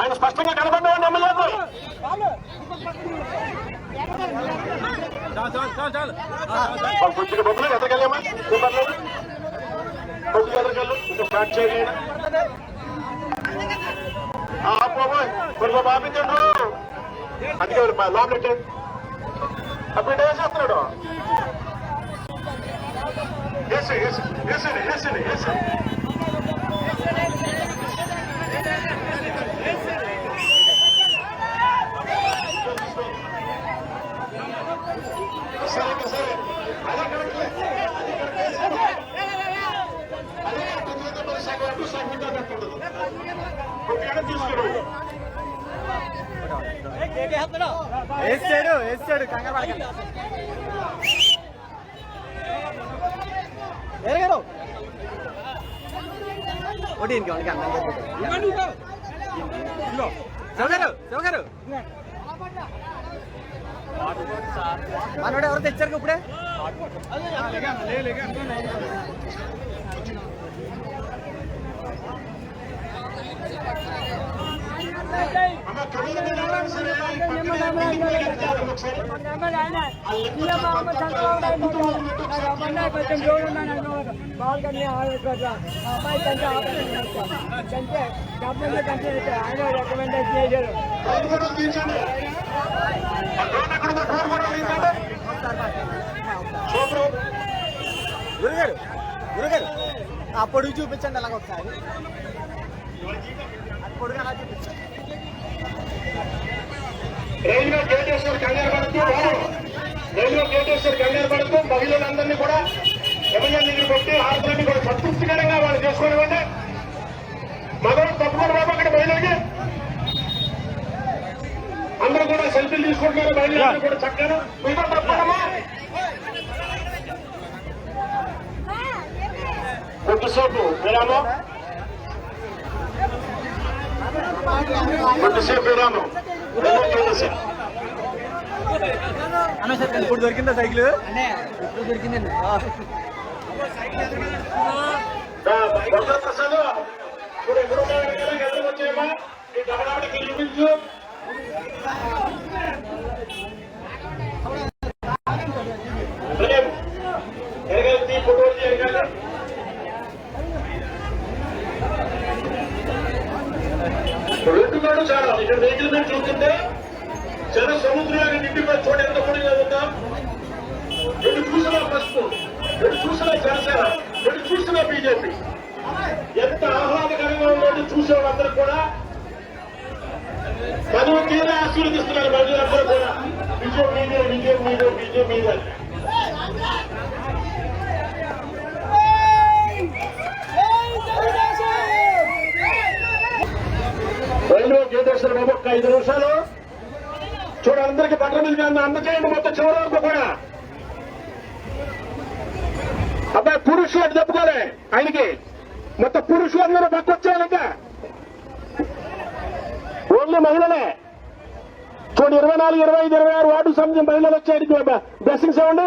ఆయన స్పష్టంగా కనబడ్డాడు ఎమ్మెల్యేకు కొంచెం బొబ్బులు ఎదగలేమా పర్లేదు. కొద్దిగా ఎదగలు ఇంకా స్టార్ట్ చేయండి. బాబోయ్ కొద్దిగా బాపించండు అందుకే లోపల అప్పుడు వేసేస్తున్నాడు వేసి వేసి వేసండి వేసండి వేసండి కొంచెం మరి సగం అటు సగం ఇటు అన్నట్టు ఉండదు కొద్దిగా తీసుకురు వేస్తాడు వేస్తాడు కంగారు పడకండి ఎరగారు ఒకటి ఇంకే వాడికి అన్నం శివగారు శివగారు మనోడు ఎవరు తెచ్చారు ఇప్పుడే అమ్మ కళ్ళు మీద సరే పక్కన ఒకసారి డ్రోన్ కూడా తీర్చండి ఆ డ్రోన్ గురుగారు గురుగారు ఆ పొడుగు చూపించండి అలాగ ఒకసారి. పొడుగు అలా చూపించండి. రైల్వే గేటేశ్వర్ కంగారు పడుతూ రైల్వే గేటేశ్వర్ కంగారు పడుతూ మహిళలందరినీ కూడా ఎమ్మెల్యే దగ్గర పెట్టి ఆడపిల్లని కూడా సంతృప్తికరంగా వాళ్ళు చేసుకోనివ్వండి మగవాడు తప్పకుండా బాబు అక్కడ బయలుదేరి అందరూ కూడా సెల్ఫీలు తీసుకుంటున్నారు. బయలుదేరి కూడా చక్కగా. మీతో తప్పకమ్మా కొద్దిసేపు విరామం. అన్న సార్ ఇప్పుడు దొరికిందా సైకిల్? ఇప్పుడు దొరికిందండి. రెండున్నాడు చాలా ఇక్కడ వెహికల్ మీద చూస్తుంటే జన సముద్రంలో నిండిపోయి చోట ఎంత పొడిగా ఉందా ఎటు చూసినా ఫస్ట్ ఎటు చూసినా జనసేన ఎటు చూసినా బీజేపీ. ఎంత ఆహ్లాదకరంగా ఉందో చూసే వాళ్ళందరూ కూడా పదవి తీర ఆశీర్వదిస్తున్నారు ప్రజలందరూ కూడా. విజయం మీదే విజయం మీదే విజయం మీదే. రైల్వే గీతేశ్వర బాబు ఒక ఐదు నిమిషాలు. చూడ అందరికి బట్టల మీద అందచేయండి మొత్తం చివరి వరకు కూడా. అబ్బాయి పురుషులు అని చెప్పుకోలే ఆయనకి. మొత్తం పురుషులు అందరూ పక్క వచ్చేయాలి ఇంకా ఓన్లీ మహిళలే. చూడండి ఇరవై నాలుగు ఇరవై ఐదు ఇరవై ఆరు వార్డు సంబంధించిన మహిళలు వచ్చాయి బ్లెస్సింగ్స్ ఏమండి